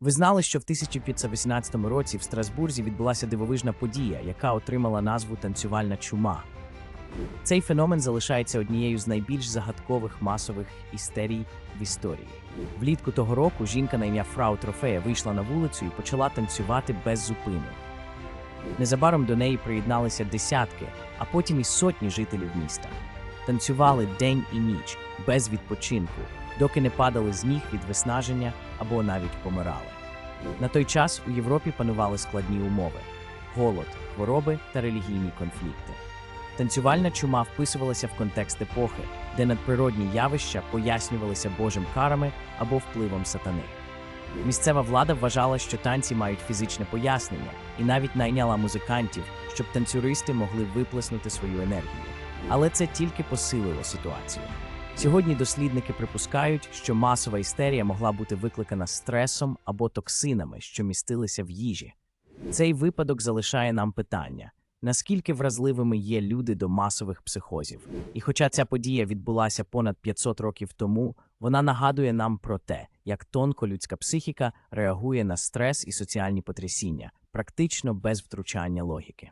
Ви знали, що в 1518 році в Страсбурзі відбулася дивовижна подія, яка отримала назву танцювальна чума. Цей феномен залишається однією з найбільш загадкових масових істерій в історії. Влітку того року жінка на ім'я Фрау Трофея вийшла на вулицю і почала танцювати без зупину. Незабаром до неї приєдналися десятки, а потім і сотні жителів міста. Танцювали день і ніч без відпочинку, доки не падали з ніг від виснаження або навіть помирали. На той час у Європі панували складні умови: голод, хвороби та релігійні конфлікти. Танцювальна чума вписувалася в контекст епохи, де надприродні явища пояснювалися Божим карами або впливом сатани. Місцева влада вважала, що танці мають фізичне пояснення, і навіть найняла музикантів, щоб танцюристи могли виплеснути свою енергію. Але це тільки посилило ситуацію. Сьогодні дослідники припускають, що масова істерія могла бути викликана стресом або токсинами, що містилися в їжі. Цей випадок залишає нам питання: наскільки вразливими є люди до масових психозів? І хоча ця подія відбулася понад 500 років тому, вона нагадує нам про те, як тонко людська психіка реагує на стрес і соціальні потрясіння, практично без втручання логіки.